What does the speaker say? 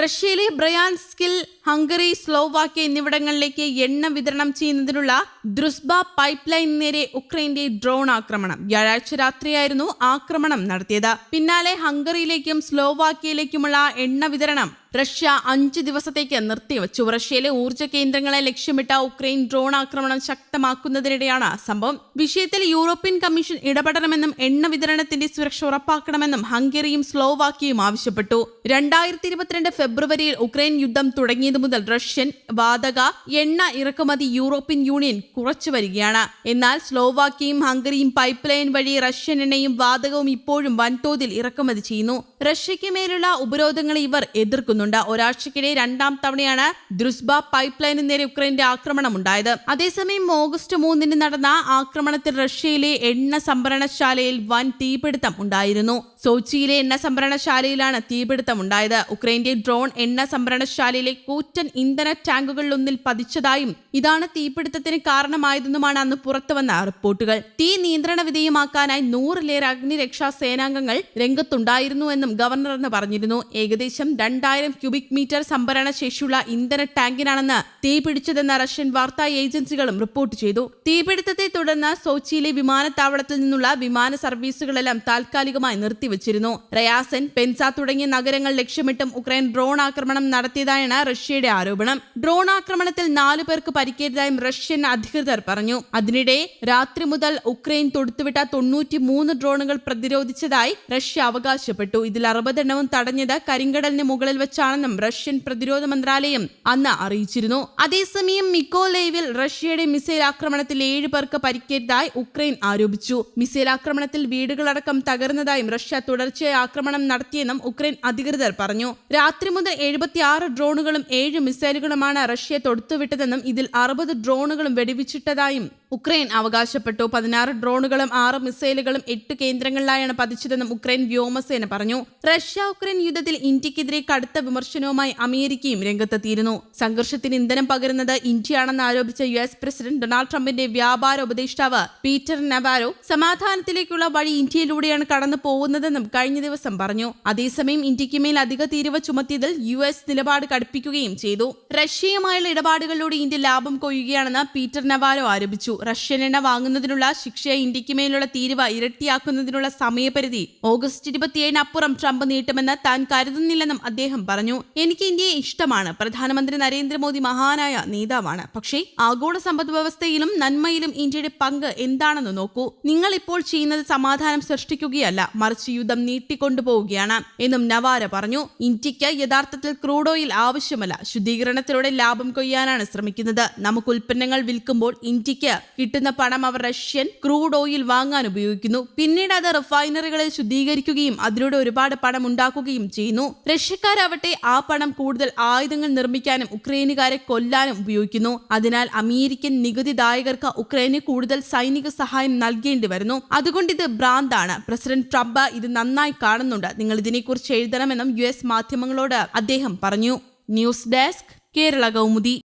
റഷ്യയിലെ ബ്രയാൻസ്കിൽ ഹംഗറി സ്ലോവാക്യ എന്നിവിടങ്ങളിലേക്ക് എണ്ണ വിതരണം ചെയ്യുന്നതിനുള്ള ദ്രുസ്ബ പൈപ്പ് ലൈൻ നേരെ ഉക്രൈന്റെ ഡ്രോൺ ആക്രമണം. വ്യാഴാഴ്ച രാത്രിയായിരുന്നു ആക്രമണം നടത്തിയത്. പിന്നാലെ ഹംഗറിയിലേക്കും സ്ലോവാക്യയിലേക്കുമുള്ള എണ്ണ വിതരണം റഷ്യ അഞ്ച് ദിവസത്തേക്ക് നിർത്തിവച്ചു. റഷ്യയിലെ ഊർജ കേന്ദ്രങ്ങളെ ലക്ഷ്യമിട്ട ഉക്രൈൻ ഡ്രോൺ ആക്രമണം ശക്തമാക്കുന്നതിനിടെയാണ് സംഭവം. വിഷയത്തിൽ യൂറോപ്യൻ കമ്മീഷൻ ഇടപെടണമെന്നും എണ്ണ വിതരണത്തിന്റെ സുരക്ഷ ഉറപ്പാക്കണമെന്നും ഹംഗറിയും സ്ലോവാക്യയും ആവശ്യപ്പെട്ടു. രണ്ടായിരത്തി ഇരുപത്തിരണ്ട് ഫെബ്രുവരിയിൽ ഉക്രൈൻ യുദ്ധം തുടങ്ങിയതു മുതൽ റഷ്യൻ വാതക എണ്ണ ഇറക്കുമതി യൂറോപ്യൻ യൂണിയൻ കുറച്ചു വരികയാണ്. എന്നാൽ സ്ലോവാക്യയും ഹംഗറിയും പൈപ്പ് ലൈൻ വഴി റഷ്യൻ എണ്ണയും വാതകവും ഇപ്പോഴും വൻതോതിൽ ഇറക്കുമതി ചെയ്യുന്നു. റഷ്യയ്ക്ക് മേലുള്ള ഉപരോധങ്ങളെ ഇവർ എതിർക്കുന്നുണ്ട്. ഒരാഴ്ചക്കിടെ രണ്ടാം തവണയാണ് ദ്രുസ്ബ പൈപ്പ് ലൈനു നേരെ ഉക്രൈന്റെ ആക്രമണം ഉണ്ടായത്. അതേസമയം ഓഗസ്റ്റ് മൂന്നിന് നടന്ന ആക്രമണത്തിൽ റഷ്യയിലെ എണ്ണ സംഭരണശാലയിൽ വൻ തീപിടുത്തം ഉണ്ടായിരുന്നു. സോച്ചിയിലെ എണ്ണ സംഭരണശാലയിലാണ് തീപിടുത്തം ഉണ്ടായത്. ഉക്രൈന്റെ ഡ്രോൺ എണ്ണ സംഭരണശാലയിലെ കൂറ്റൻ ഇന്ധന ടാങ്കുകളിലൊന്നിൽ പതിച്ചതായും ഇതാണ് തീപിടുത്തത്തിന് കാരണമായതെന്നുമാണ് അന്ന് പുറത്തുവന്ന റിപ്പോർട്ടുകൾ. തീ നിയന്ത്രണ വിധേയമാക്കാനായി നൂറിലേറെ അഗ്നിരക്ഷാ സേനാംഗങ്ങൾ രംഗത്തുണ്ടായിരുന്നുവെന്നും ഗവർണർ എന്ന് പറഞ്ഞിരുന്നു. ഏകദേശം രണ്ടായിരം ക്യൂബിക് മീറ്റർ സംഭരണ ശേഷിയുള്ള ഇന്ധന ടാങ്കിനാണെന്ന് തീ പിടിച്ചതെന്ന റഷ്യൻ വാർത്താ ഏജൻസികളും റിപ്പോർട്ട് ചെയ്തു. തീപിടുത്തത്തെ തുടർന്ന് സോച്ചിയിലെ വിമാനത്താവളത്തിൽ നിന്നുള്ള വിമാന സർവീസുകളെല്ലാം താൽക്കാലികമായി നിർത്തിവച്ചിരുന്നു. റയാസൻ പെൻസ തുടങ്ങിയ നഗരങ്ങൾ ലക്ഷ്യമിട്ടും ഉക്രൈൻ ഡ്രോൺ ആക്രമണം നടത്തിയതായാണ് റഷ്യയുടെ ആരോപണം. ഡ്രോൺ ആക്രമണത്തിൽ നാലു പേർക്ക് പരിക്കേറ്റതായും റഷ്യൻ അധികൃതർ പറഞ്ഞു അതിനിടെ രാത്രി മുതൽ ഉക്രൈൻ തൊടുത്തുവിട്ട തൊണ്ണൂറ്റി മൂന്ന് ഡ്രോണുകൾ പ്രതിരോധിച്ചതായി റഷ്യ അവകാശപ്പെട്ടു. ഇതിൽ അറുപതെണ്ണവും തടഞ്ഞത് കരിങ്കടലിന് മുകളിൽ വെച്ചാണെന്നും റഷ്യൻ പ്രതിരോധ മന്ത്രാലയം അന്ന് അറിയിച്ചിരുന്നു. അതേസമയം മിക്കോലേവിൽ റഷ്യയുടെ മിസൈൽ ആക്രമണത്തിൽ ഏഴ് പേർക്ക് പരിക്കേറ്റതായി ഉക്രൈൻ ആരോപിച്ചു. മിസൈൽ ആക്രമണത്തിൽ വീടുകളടക്കം തകർന്നതായും റഷ്യ തുടർച്ചയായി ആക്രമണം നടത്തിയെന്നും ഉക്രൈൻ അധികൃതർ പറഞ്ഞു. രാത്രി മുതൽ എഴുപത്തിയാറ് ഡ്രോണുകളും ഏഴ് മിസൈലുകളുമാണ് റഷ്യ തൊടുത്തുവിട്ടതെന്നും ഇതിൽ അറുപത് ഡ്രോണുകളും വെടിവെച്ചിട്ടതായും ഉക്രൈൻ അവകാശപ്പെട്ടു. പതിനാറ് ഡ്രോണുകളും ആറ് മിസൈലുകളും എട്ട് കേന്ദ്രങ്ങളിലായാണ് പതിച്ചതെന്നും ഉക്രൈൻ വ്യോമസേന പറഞ്ഞു. റഷ്യ ഉക്രൈൻ യുദ്ധത്തിൽ ഇന്ത്യക്കെതിരെ കടുത്ത വിമർശനവുമായി അമേരിക്കയും രംഗത്തെത്തിയിരുന്നു. സംഘർഷത്തിന് ഇന്ധനം പകരുന്നത് ഇന്ത്യയാണെന്ന് ആരോപിച്ച യു എസ് പ്രസിഡന്റ് ഡൊണാൾഡ് ട്രംപിന്റെ വ്യാപാര ഉപദേഷ്ടാവ് പീറ്റർ നവാരോ സമാധാനത്തിലേക്കുള്ള വഴി ഇന്ത്യയിലൂടെയാണ് കടന്നു പോകുന്നതെന്നും കഴിഞ്ഞ ദിവസം പറഞ്ഞു. അതേസമയം ഇന്ത്യയ്ക്ക് മേൽ അധിക തീരുവ ചുമത്തിയതിൽ യു എസ് നിലപാട് കടുപ്പിക്കുകയും ചെയ്തു. റഷ്യയുമായുള്ള ഇടപാടുകളിലൂടെ ഇന്ത്യ ലാഭം കൊയ്യുകയാണെന്ന് പീറ്റർ നവാരോ ആരോപിച്ചു റഷ്യൻ എണ്ണ വാങ്ങുന്നതിനുള്ള ശിക്ഷയെ ഇന്ത്യയ്ക്ക് മേലുള്ള തീരുവ ഇരട്ടിയാക്കുന്നതിനുള്ള സമയപരിധി ഓഗസ്റ്റ് ഇരുപത്തിയേഴിന് അപ്പുറം ട്രംപ് നീട്ടുമെന്ന് താൻ കരുതുന്നില്ലെന്നും അദ്ദേഹം പറഞ്ഞു. എനിക്ക് ഇന്ത്യയെ ഇഷ്ടമാണ്. പ്രധാനമന്ത്രി നരേന്ദ്രമോദി മഹാനായ നേതാവാണ്. പക്ഷേ ആഗോള സമ്പദ് വ്യവസ്ഥയിലും നന്മയിലും ഇന്ത്യയുടെ പങ്ക് എന്താണെന്ന് നോക്കൂ. നിങ്ങൾ ഇപ്പോൾ ചെയ്യുന്നത് സമാധാനം സൃഷ്ടിക്കുകയല്ല. മറിച്ച് യുദ്ധം നീട്ടിക്കൊണ്ടുപോവുകയാണ് എന്നും നവാര പറഞ്ഞു. ഇന്ത്യയ്ക്ക് യഥാർത്ഥത്തിൽ ക്രൂഡ് ഓയിൽ ആവശ്യമല്ല. ശുദ്ധീകരണത്തിലൂടെ ലാഭം കൊയ്യാനാണ് ശ്രമിക്കുന്നത്. നമുക്ക് ഉൽപ്പന്നങ്ങൾ വിൽക്കുമ്പോൾ ഇന്ത്യയ്ക്ക് കിട്ടുന്ന പണം അവർ റഷ്യൻ ക്രൂഡ് ഓയിൽ വാങ്ങാൻ ഉപയോഗിക്കുന്നു. പിന്നീട് അത് റിഫൈനറികളിൽ ശുദ്ധീകരിക്കുകയും അതിലൂടെ ഒരുപാട് പണം ഉണ്ടാക്കുകയും ചെയ്യുന്നു. റഷ്യക്കാരാവട്ടെ ആ പണം കൂടുതൽ ആയുധങ്ങൾ നിർമ്മിക്കാനും ഉക്രൈനുകാരെ കൊല്ലാനും ഉപയോഗിക്കുന്നു. അതിനാൽ അമേരിക്കൻ നികുതിദായകർക്ക് ഉക്രൈന് കൂടുതൽ സൈനിക സഹായം നൽകേണ്ടി വരുന്നു. അതുകൊണ്ട് ഇത് ഭ്രാന്താണ്. പ്രസിഡന്റ് ട്രംപ് ഇത് നന്നായി കാണുന്നുണ്ട്. നിങ്ങൾ ഇതിനെക്കുറിച്ച് എഴുതണമെന്നും യു എസ് മാധ്യമങ്ങളോട് അദ്ദേഹം പറഞ്ഞു. News desk Kerala Kaumudi.